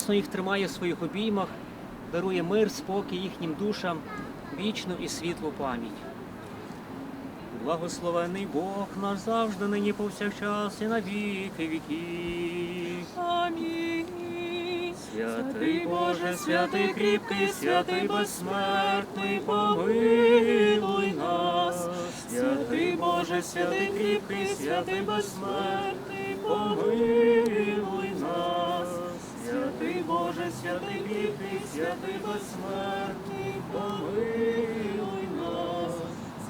Міцно їх тримає в своїх обіймах, дарує мир, спокій їхнім душам, вічну і світлу пам'ять. Благословений Бог наш завжди, нині повсякчас і на віки віків. Амінь. Святий Боже, святий кріпкий, святий безсмертний, помилуй нас. Святий Боже, святий кріпкий, святий безсмертний, помилуй нас. Святий Боже, святий кріпкий, святий безсмертний, помилуй.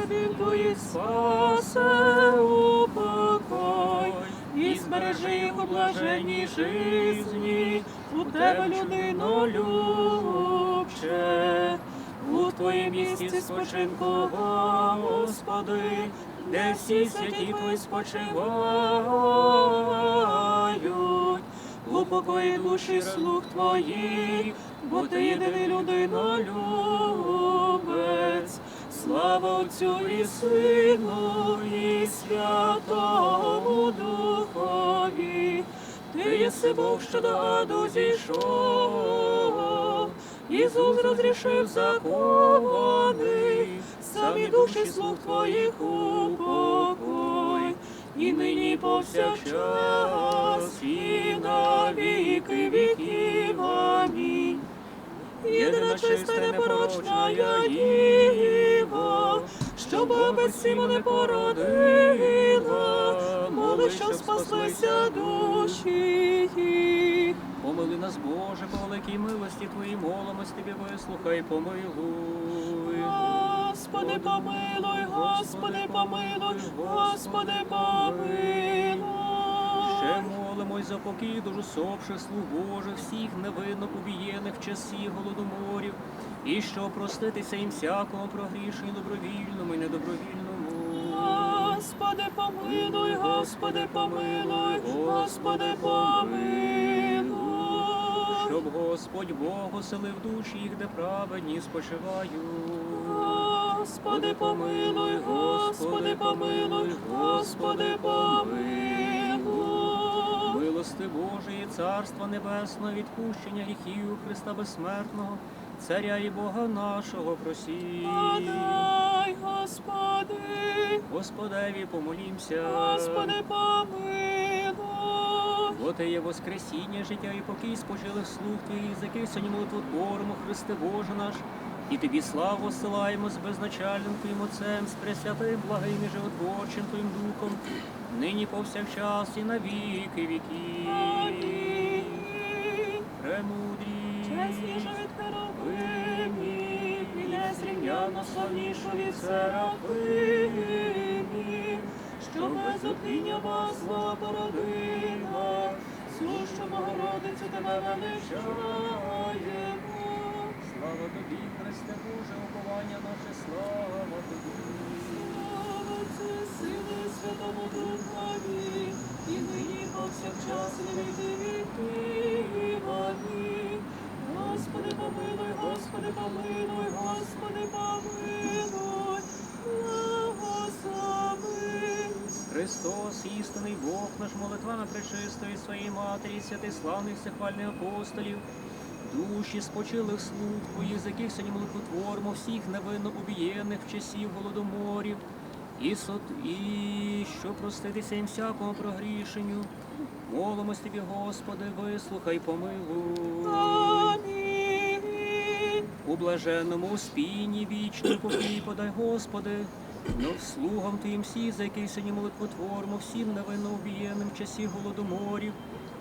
Рабів твоїх упокой, і збережи їх у блаженній жизні, у тебе людино любче, у твоїм місці спочинку, Господи, де всі святі твої спочивають, упокої душі слуг твоїх, бо ти єдиний людино любець. Слава Отцю і Сину, і Святому Духові, ти єси Бог, що до аду зійшов, Ісус розрішив закони, самі душі слуг твоїх упокой, і нині повсякчас, і на віки віків. Амінь. Єдина чиста непорочна Діва, що без сім'я не породила, моли, щоб спаслися душі їх. Помили нас, Боже, по великій милості Твоїй, молимось Тобі, вислухай, помилуй. Господи, помилуй, Господи, помилуй, Господи, помилуй. Ще молимось за покій дуже сопших слуг Божих, всіх невинно убієних в часі голодоморів, і що проститися їм всякому прогрішенню добровільному і недобровільному. Господи, помилуй, Господи, помилуй, Господи, помилуй. Щоб Господь Бог оселив душі їх, де праведні спочивають. Господи, помилуй, Господи, помилуй, Господи, помилуй. Милости Божої, Царства Небесного, відпущення гріхів Христа Безсмертного, Царя і Бога нашого просі. Подай, Господи, Господеві помолімся. Господи, помилуй. Бо Ти є Воскресіння, життя і покій спочилих слуг Твоїх, з яких сьогодні молитву творимо, Христе Боже наш, і Тобі славу осилаємо з безначальним Твоїм Отцем, з пресвятим, благим і животворчим Твоїм Духом, нині повсякчас і на віки. Амінь. Премудрі. Незрівняно славнішу від серафимів, що без опіння масла породила, сущу Богородицю тебе величаємо. Слава Тобі, Христе Боже, уповання наше, слава Тобі. Слава Сину і Святому Духові, і нині повсякчас і віки віків. Амінь. Господи, помилуй, Господи, помилуй, Господи, помилуй, благослови. Христос, істинний Бог, наш молитва на пречистої своїй матері, святих славних всехвальних апостолів, душі спочилих слуг твоїх, з яких сьогодні молитвотворимо, всіх невинно убієних в часів голодоморів, і, сот, і що проститися їм всякому прогрішенню. Молимось тобі, Господи, вислухай, помилуй. Амінь. У блаженному спіні вічний покій подай, Господи, но слугам Твоїм всі, за який сині молитву творимо, всім на убієним в часі голодоморів,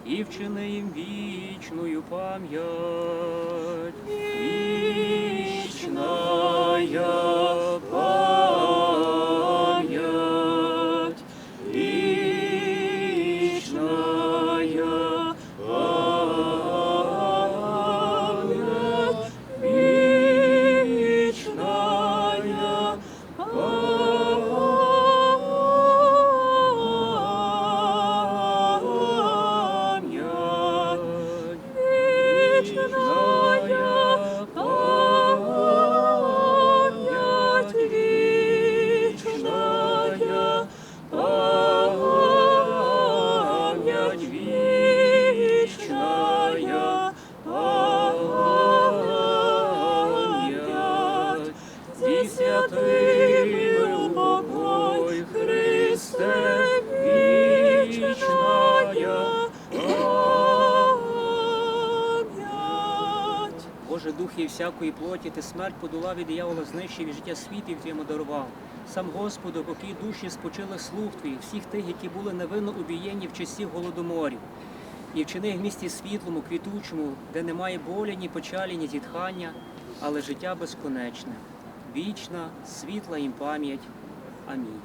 і вчини їм вічною пам'ять. Вічна пам'ять, Боже, всякої плоті, ти смерть подолав і диявола знищив і життя світів твоєму дарував. Сам Господу, поки душі спочили слуг твоїх, всіх тих, які були невинно убієнні в часі голодоморів. І вчини в місті світлому, квітучому, де немає болі, ні печалі, ні зітхання, але життя безконечне, вічна, світла їм пам'ять. Амінь.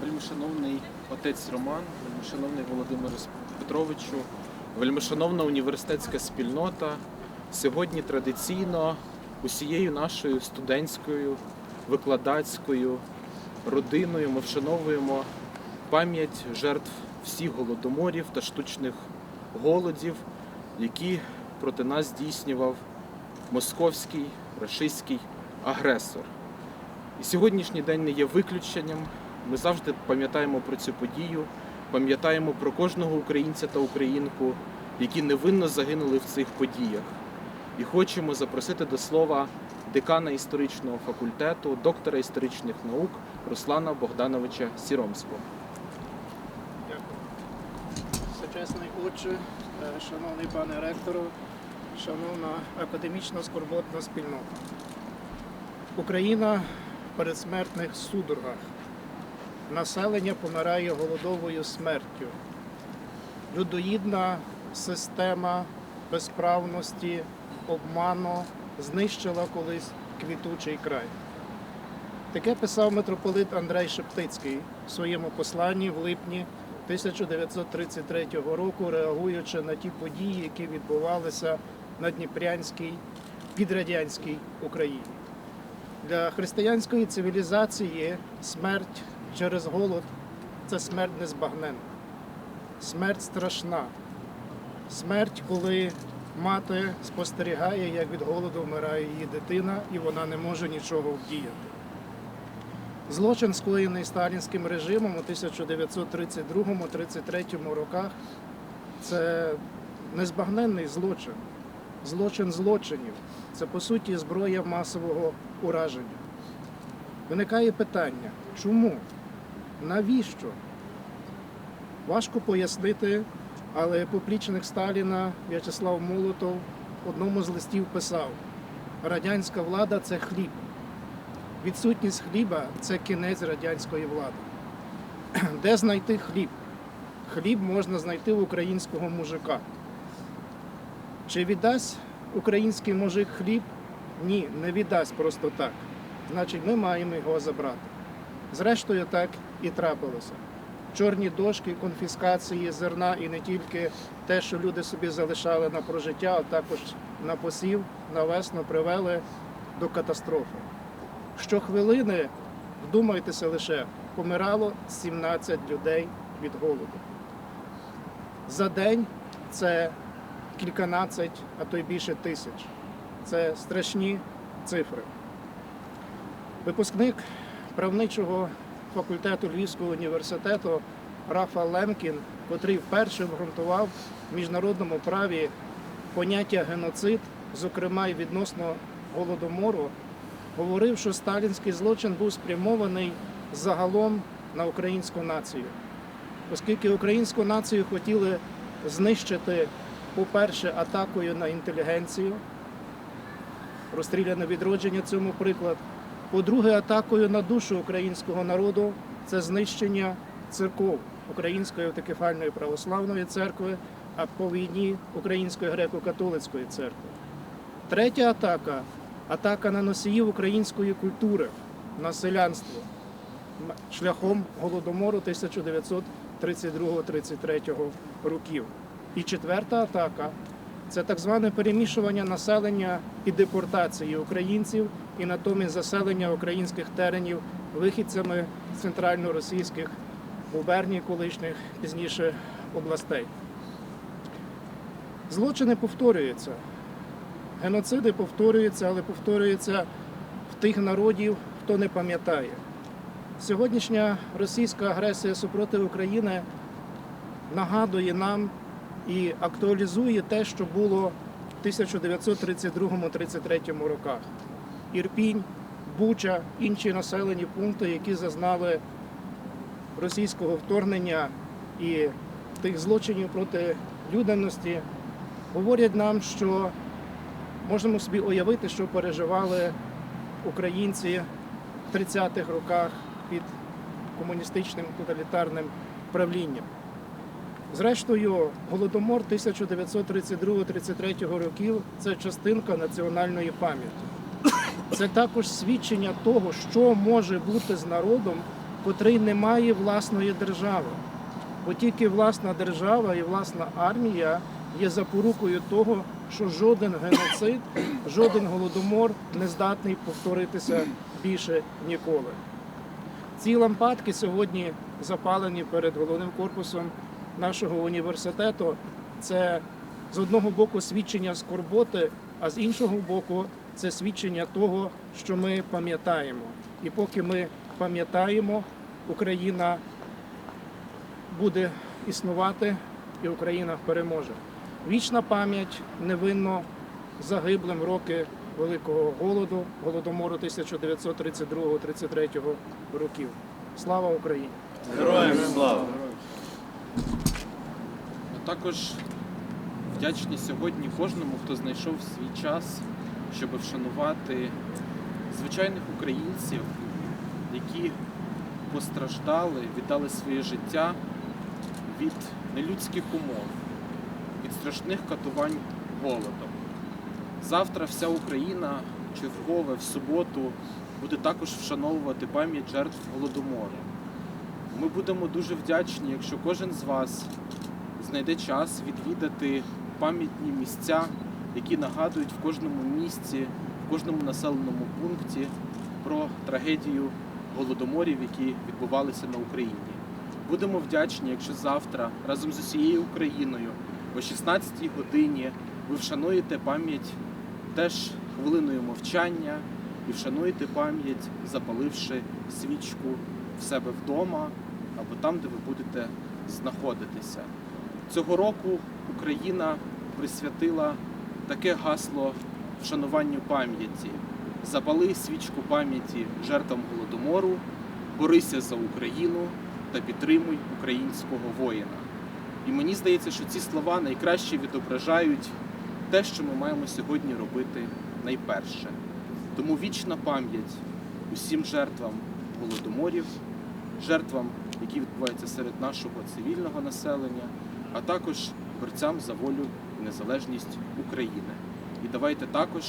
Вельмишановний отець Роман, вельмишановний Володимир Петровичу, вельмишановна університетська спільнота. Сьогодні традиційно усією нашою студентською, викладацькою родиною ми вшановуємо пам'ять жертв всіх голодоморів та штучних голодів, які проти нас здійснював московський рашистський агресор. І сьогоднішній день не є виключенням. Ми завжди пам'ятаємо про цю подію, пам'ятаємо про кожного українця та українку, які невинно загинули в цих подіях. І хочемо запросити до слова декана історичного факультету, доктора історичних наук Руслана Богдановича Сіромського. Всечесний отче, е, шановний пане ректору, шановна академічна скорботна спільнота. Україна в передсмертних судорогах. Населення помирає голодовою смертю. Людоїдна система безправності, обману знищила колись квітучий край. Таке писав митрополит Андрей Шептицький в своєму посланні в липні 1933 року, реагуючи на ті події, які відбувалися на Дніпрянській підрадянській Україні. Для християнської цивілізації смерть через голод це смерть незбагненна, смерть страшна, смерть, коли мати спостерігає, як від голоду вмирає її дитина, і вона не може нічого вдіяти. Злочин, скоєний сталінським режимом у 1932-33 роках, це незбагненний злочин, злочин злочинів. Це по суті зброя масового ураження. Виникає питання, чому? Навіщо? Важко пояснити, але поплічник Сталіна В'ячеслав Молотов в одному з листів писав: радянська влада це хліб. Відсутність хліба це кінець радянської влади. Де знайти хліб? Хліб можна знайти в українського мужика. Чи віддасть український мужик хліб? Ні, не віддасть просто так. Значить, ми маємо його забрати. Зрештою, так і трапилося. Чорні дошки, конфіскації зерна і не тільки те, що люди собі залишали на прожиття, а також на посів, на весну привели до катастрофи. Щохвилини, вдумайтеся лише, помирало 17 людей від голоду. За день це кільканадцять, а то й більше тисяч. Це страшні цифри. Випускник правничого факультету Львівського університету Рафа Лемкін, котрий вперше обґрунтував в міжнародному праві поняття геноцид, зокрема й відносно голодомору, говорив, що сталінський злочин був спрямований загалом на українську націю. Оскільки українську націю хотіли знищити, по-перше, атакою на інтелігенцію, розстріляне відродження цьому приклад. По-друге, атакою на душу українського народу це знищення церков Української автокефальної православної церкви, а по війні Української греко-католицької церкви. Третя атака атака на носіїв української культури, на селянство шляхом голодомору 1932-33 років. І четверта атака це так зване перемішування населення і депортації українців, і натомість заселення українських теренів вихідцями з центрально-російських губерній колишніх пізніше областей. Злочини повторюються. Геноциди повторюються, але повторюються в тих народів, хто не пам'ятає. Сьогоднішня російська агресія супроти України нагадує нам і актуалізує те, що було в 1932-33 роках. Ірпінь, Буча, інші населені пункти, які зазнали російського вторгнення і тих злочинів проти людяності, говорять нам, що можемо собі уявити, що переживали українці в 30-х роках під комуністичним тоталітарним правлінням. Зрештою, голодомор 1932-33 років це частинка національної пам'яті. Це також свідчення того, що може бути з народом, котрий не має власної держави. Бо тільки власна держава і власна армія є запорукою того, що жоден геноцид, жоден голодомор не здатний повторитися більше ніколи. Ці лампадки сьогодні запалені перед головним корпусом нашого університету. Це з одного боку свідчення скорботи, а з іншого боку, це свідчення того, що ми пам'ятаємо. І поки ми пам'ятаємо, Україна буде існувати і Україна переможе. Вічна пам'ять невинно загиблим роки Великого голоду, голодомору 1932-33 років. Слава Україні! Героям слава! Також вдячні сьогодні кожному, хто знайшов свій час, щоб вшанувати звичайних українців, які постраждали, віддали своє життя від нелюдських умов, від страшних катувань голодом. Завтра вся Україна чергове в суботу буде також вшановувати пам'ять жертв голодомору. Ми будемо дуже вдячні, якщо кожен з вас знайде час відвідати пам'ятні місця, які нагадують в кожному місці, в кожному населеному пункті про трагедію голодоморів, які відбувалися на Україні. Будемо вдячні, якщо завтра разом з усією Україною о 16-й годині ви вшануєте пам'ять теж хвилиною мовчання і вшануєте пам'ять, запаливши свічку в себе вдома або там, де ви будете знаходитися. Цього року Україна присвятила таке гасло вшануванню пам'яті. Запали свічку пам'яті жертвам голодомору, борися за Україну та підтримуй українського воїна. І мені здається, що ці слова найкраще відображають те, що ми маємо сьогодні робити найперше. Тому вічна пам'ять усім жертвам голодоморів, жертвам, які відбуваються серед нашого цивільного населення, а також борцям за волю і незалежність України. І давайте також,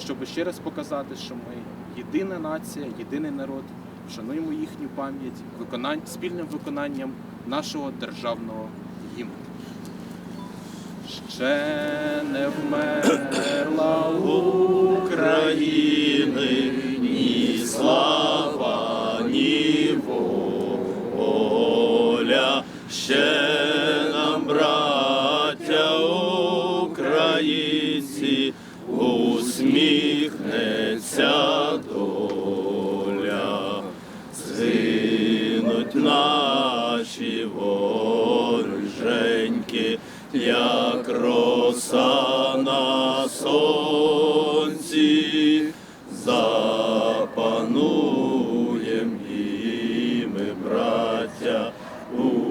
щоб ще раз показати, що ми єдина нація, єдиний народ, вшануємо їхню пам'ять виконань, спільним виконанням нашого державного гімну. Ще не вмерла України ні слава,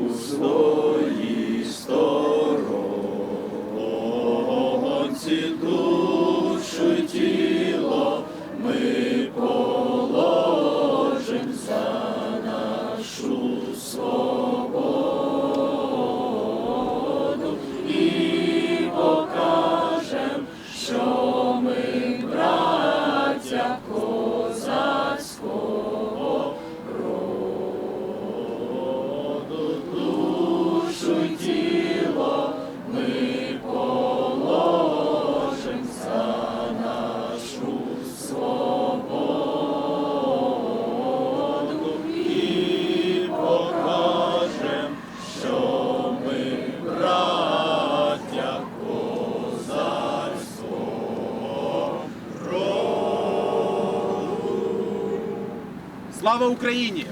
у своїй сторонці Слава Україні!